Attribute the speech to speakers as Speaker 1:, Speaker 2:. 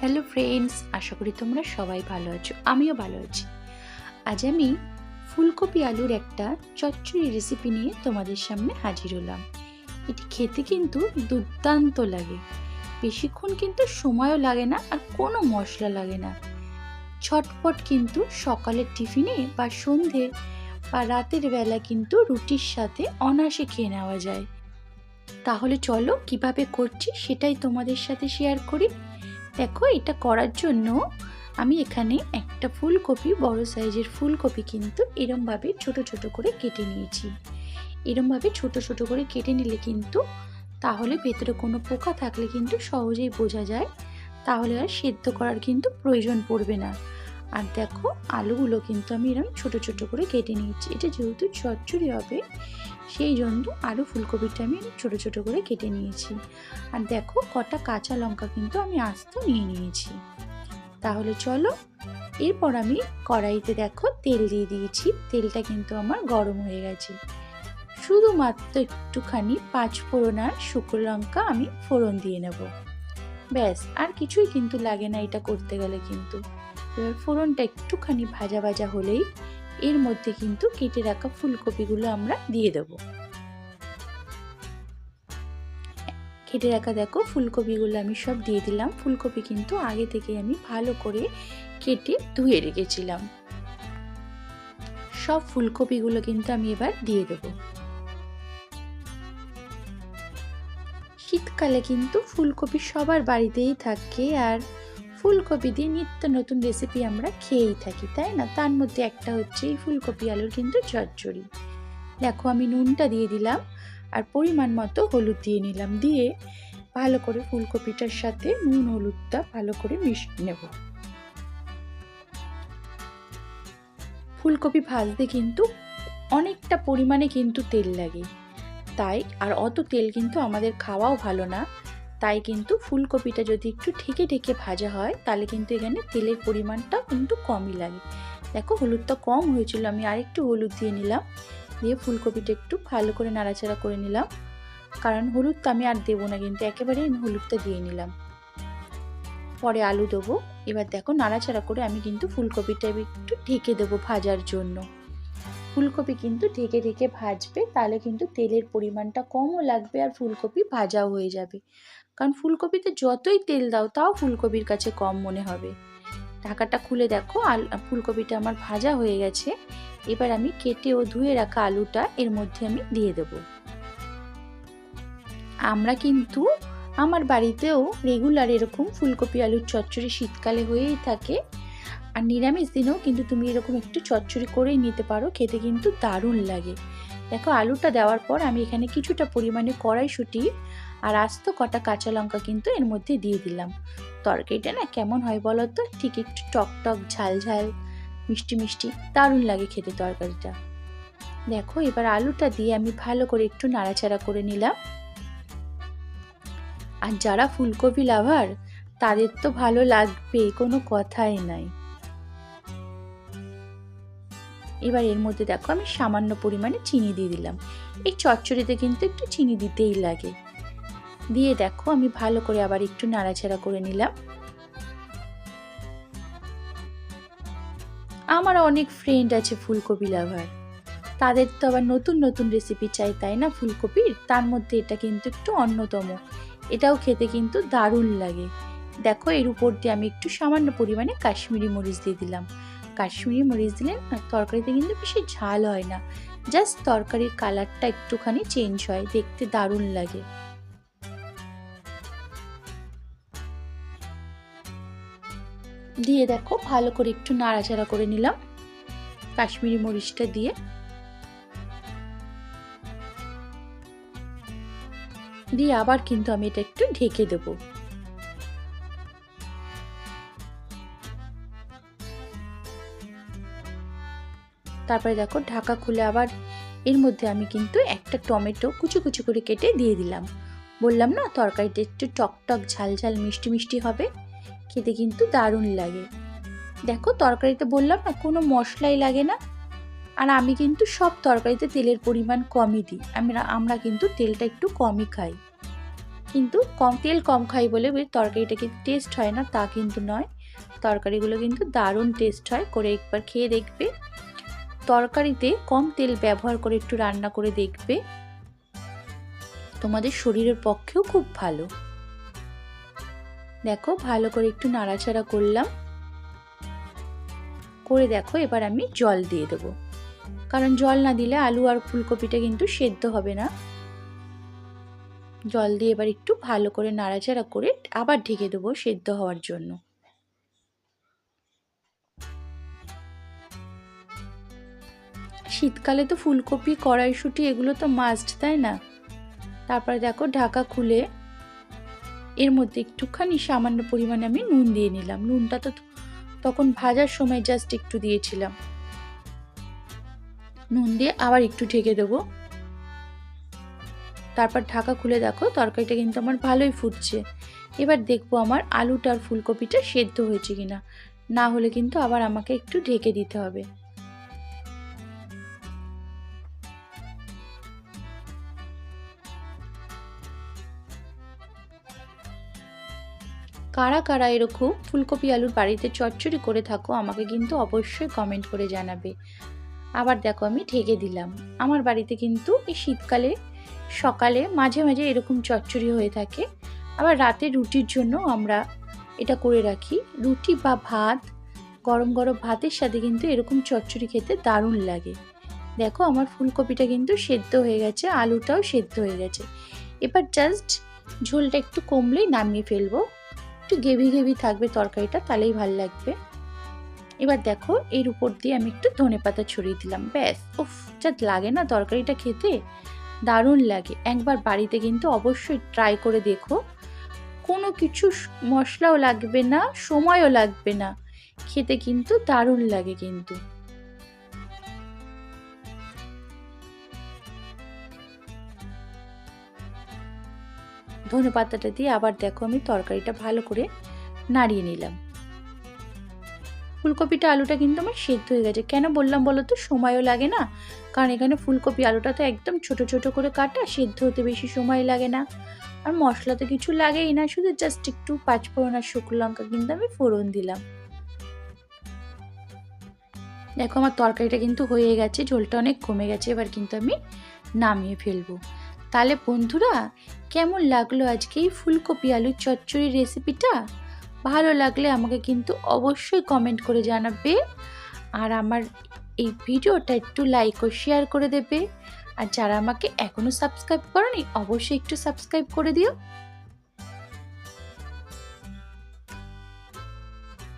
Speaker 1: Hello friends আশা করি তোমরা সবাই ভালো আছো, আমিও ভালো আছি। আজ আমি ফুলকপি আলুর একটা চচ্চড়ি রেসিপি নিয়ে তোমাদের সামনে হাজির হলাম। এটি খেতে কিন্তু দুর্দান্ত লাগে। বেশিক্ষণ কিন্তু সময়ও লাগে না আর কোনো মশলা লাগে না। ছটপট কিন্তু সকালের টিফিনে বা সন্ধে বা রাতের বেলা কিন্তু রুটির সাথে অনায়াসে খেয়ে নেওয়া যায়। তাহলে চলো কীভাবে করছি সেটাই তোমাদের সাথে শেয়ার করি। দেখো, এটা করার জন্য আমি এখানে একটা ফুলকপি, বড় সাইজের ফুলকপি কিন্তু এরমভাবে ছোট ছোট করে কেটে নিয়েছি। এরমভাবে ছোট ছোট করে কেটে নিলে কিন্তু তাহলে ভেতরে কোনো পোকা থাকলে কিন্তু সহজেই বোঝা যায়। তাহলে আর সেদ্ধ করার কিন্তু প্রয়োজন পড়বে না। আর দেখো আলুগুলো কিন্তু আমি এরকম ছোট ছোট করে কেটে নিয়েছি। এটা যেহেতু চচ্চড়ি হবে, সেই জন্য আলু ফুলকপিটা আমি ছোট ছোট করে কেটে নিয়েছি। আর দেখো কটা কাঁচা লঙ্কা কিন্তু আমি আস্ত নিয়ে নিয়েছি। তাহলে চলো, এরপর আমি কড়াইতে দেখো তেল দিয়ে দিয়েছি। তেলটা কিন্তু আমার গরম হয়ে গেছে। শুধুমাত্র একটুখানি পাঁচ ফোড়ন আর শুকনো লঙ্কা আমি ফোড়ন দিয়ে নেব। ব্যাস, আর কিছুই কিন্তু লাগে না এটা করতে গেলে কিন্তু। এবার ফোড়নটা একটুখানি ভাজা ভাজা হলেই এর মধ্যে কিন্তু কেটে রাখা ফুলকপিগুলো আমরা দিয়ে দেব। কেটে রাখা দেখো ফুলকপিগুলো আমি সব দিয়ে দিলাম। ফুলকপি কিন্তু আগে থেকে আমি ভালো করে কেটে ধুয়ে রেখেছিলাম। সব ফুলকপিগুলো কিন্তু আমি এবার দিয়ে দেব। শীতকালে কিন্তু ফুলকপি সবার বাড়িতেই থাকে আর ফুলকপি দিয়ে নিত্য নতুন রেসিপি আমরা খেয়েই থাকি, তাই না? তার মধ্যে একটা হচ্ছে এই ফুলকপি আলুর কিন্তু চচ্চড়ি। দেখো আমি নুনটা দিয়ে দিলাম আর পরিমাণ মতো হলুদ দিয়ে নিলাম, দিয়ে ভালো করে ফুলকপিটার সাথে নুন হলুদটা ভালো করে মিশিয়ে নেব। ফুলকপি ভাজতে কিন্তু অনেকটা পরিমাণে কিন্তু তেল লাগে, তাই আর অত তেল কিন্তু আমাদের খাওয়াও ভালো না। তাই কিন্তু ফুলকপিটা যদি একটু ঠেকে ঠেকে ভাজা হয়, তাহলে কিন্তু এখানে তেলের পরিমাণটা কিন্তু কমই লাগে। দেখো হলুদটা কম হয়েছিল, আমি আরেকটু হলুদ দিয়ে নিলাম। দিয়ে ফুলকপিটা একটু ভালো করে নাড়াচাড়া করে নিলাম। কারণ হলুদটা আমি আর দেবো না, কিন্তু একেবারে আমি হলুদটা দিয়ে নিলাম। পরে আলু দেবো। এবার দেখো নাড়াচাড়া করে আমি কিন্তু ফুলকপিটা একটু ঢেকে দেবো ভাজার জন্য। ফুলকপি কিন্তু ঢেকে ঢেকে ভাজবে, তাহলে কিন্তু তেলের পরিমাণটা কমও লাগবে আর ফুলকপি ভাজাও হয়ে যাবে। কারণ ফুলকপিতে যতই তেল দাও, তাও ফুলকপির কাছে কম মনে হবে। ঢাকাটা খুলে দেখো, আল, ফুলকপিটা আমার ভাজা হয়ে গেছে। এবার আমি কেটে ও ধুয়ে রাখা আলুটা এর মধ্যে আমি দিয়ে দেব। আমরা কিন্তু আমার বাড়িতেও রেগুলার এরকম ফুলকপি আলুর চচ্চড়ি শীতকালে হয়েই থাকে। আর নিরামিষ দিনেও কিন্তু তুমি এরকম একটু চচ্চড়ি করেই নিতে পারো, খেতে কিন্তু দারুণ লাগে। দেখো, আলুটা দেওয়ার পর আমি এখানে কিছুটা পরিমাণে কড়াইশুঁটি আর আস্ত কটা কাঁচা লঙ্কা কিন্তু এর মধ্যে দিয়ে দিলাম। তরকারিটা না কেমন হয় বলো তো? ঠিক একটু টক টক, ঝাল ঝাল, মিষ্টি মিষ্টি, দারুণ লাগে খেতে তরকারিটা। দেখো, এবার আলুটা দিয়ে আমি ভালো করে একটু নাড়াচাড়া করে নিলাম। আর যারা ফুলকপি লাভার, তাদের তো ভালো লাগবে কোনো কথাই নাই। এবার এর মধ্যে দেখো আমি সামান্য পরিমাণে চিনি দিয়ে দিলাম। এই চচ্চড়িতে কিন্তু একটু চিনি দিতেই লাগে। দিয়ে দেখো আমি ভালো করে আবার একটু নাড়াচাড়া করে নিলাম। আমার অনেক ফ্রেন্ড আছে ফুলকপি লাভার তাদের তো আবার নতুন নতুন রেসিপি চাই, তাই না ফুলকপির? তার মধ্যে এটা কিন্তু একটু অন্যতম। এটাও খেতে কিন্তু দারুণ লাগে। দেখো এর উপর দিয়ে আমি একটু সামান্য পরিমাণে কাশ্মীরি মরিচ দিয়ে দিলাম। কাশ্মীরি মরিচ দিলে তরকারিতে কিন্তু বেশি ঝাল হয় না। জাস্ট তরকারির কালারটা একটুখানি চেঞ্জ হয়, দেখতে দারুণ লাগে। দিয়ে দেখো, ভালো করে একটু নাড়াচাড়া করে নিলাম কাশ্মীরি মরিচটা দিয়ে। দিয়ে আবার কিন্তু আমি এটা একটু ঢেকে দেব। তারপরে দেখো ঢাকা খুলে আবার এর মধ্যে আমি কিন্তু একটা টমেটো কুচু কুচু করে কেটে দিয়ে দিলাম। বললাম না তরকারিটা একটু টক টক, ঝাল ঝাল, মিষ্টি মিষ্টি হবে। খেতে কিন্তু দারুণ লাগে। দেখো তরকারিতে বললাম না কোনো মশলাই লাগে না। আর আমি কিন্তু সব তরকারিতে তেলের পরিমাণ কমই দিই। আমরা আমরা কিন্তু তেলটা একটু কমই খাই। কিন্তু কম, তেল কম খাই বলে তরকারিটা কিন্তু টেস্ট হয় না, তা কিন্তু নয়। তরকারিগুলো কিন্তু দারুণ টেস্ট হয়। করে একবার খেয়ে দেখবে। তরকারিতে কম তেল ব্যবহার করে একটু রান্না করে দেখবে। তোমাদের শরীরের পক্ষেও খুব ভালো। দেখো, ভালো করে একটু নাড়াচাড়া করলাম। করে দেখো, এবার আমি জল দিয়ে দেবো। কারণ জল না দিলে আলু আর ফুলকপিটা কিন্তু সেদ্ধ হবে না। জল দিয়ে এবার একটু ভালো করে নাড়াচাড়া করে আবার ঢেকে দেবো সেদ্ধ হওয়ার জন্য। শীতকালে তো ফুলকপি, কড়াইশুঁটি এগুলো তো মাস্ট তাই না? তারপরে দেখো ঢাকা খুলে এর মধ্যে একটুখানি সামান্য পরিমাণে আমি নুন দিয়ে নিলাম। নুনটা তো তখন ভাজার সময় জাস্ট একটু দিয়েছিলাম। নুন দিয়ে আবার একটু ঢেকে দেবো। তারপর ঢাকা খুলে দেখো তরকারিটা কিন্তু আমার ভালোই ফুটছে। এবার দেখব আমার আলুটা আর ফুলকপিটা সেদ্ধ হয়েছে কিনা। না হলে কিন্তু আবার আমাকে একটু ঢেকে দিতে হবে। কারা কারা এরকম ফুলকপি আলুর বাড়িতে চচ্চড়ি করে থাকো, আমাকে কিন্তু অবশ্যই কমেন্ট করে জানাবে। আবার দেখো আমি ঢেকে দিলাম। আমার বাড়িতে কিন্তু এই শীতকালে, সকালে মাঝে মাঝে এরকম চচ্চড়ি হয়ে থাকে। আবার রাতে রুটির জন্য আমরা এটা করে রাখি। রুটি বা ভাত, গরম গরম ভাতের সাথে কিন্তু এরকম চচ্চড়ি খেতে দারুণ লাগে। দেখো আমার ফুলকপিটা কিন্তু সেদ্ধ হয়ে গেছে, আলুটাও সেদ্ধ হয়ে গেছে। এবার জাস্ট ঝোলটা একটু কমলেই নামিয়ে ফেলব। একটু গেভি গেভি থাকবে তরকারিটা, তাহলেই ভালো লাগবে। এবার দেখো, এর উপর দিয়ে আমি একটু ধনে পাতা ছড়িয়ে দিলাম, ব্যাস। উফ, যা লাগে না তরকারিটা খেতে, দারুণ লাগে। একবার বাড়িতে কিন্তু অবশ্যই ট্রাই করে দেখো। কোনো কিছু মশলাও লাগবে না, সময়ও লাগবে না। খেতে কিন্তু দারুণ লাগে কিন্তু। ধনে পাতাটা দিয়ে আবার দেখো আমি তরকারিটা ভালো করে নাড়িয়ে নিলাম। ফুলকপিটা আলুটা কিন্তু আমার সেদ্ধ হয়ে গেছে। কেন বললাম বলো তো? সময়ও লাগে না। কারণ এখানে ফুলকপি আলুটা তো একদম ছোট ছোট করে কাটা, সেদ্ধ হতে বেশি সময় লাগে না। আর মশলা তো কিছু লাগেই না, শুধু জাস্ট একটু পাঁচফোড়ন আর শুকনো লঙ্কা কিন্তু আমি ফোড়ন দিলাম। দেখো আমার তরকারিটা কিন্তু হয়ে গেছে, ঝোলটা অনেক কমে গেছে, এবার কিন্তু আমি নামিয়ে ফেলব। তাহলে বন্ধুরা, কেমন লাগল আজকে এই ফুলকপি আলুর চচ্চড়ি রেসিপিটা? ভালো লাগলে আমাকে কিন্তু অবশ্যই কমেন্ট করে জানাবে। আর আমার এই ভিডিওটা একটু লাইক ও শেয়ার করে দেবে। আর যারা আমাকে এখনও সাবস্ক্রাইব করেনি, অবশ্যই একটু সাবস্ক্রাইব করে দিও।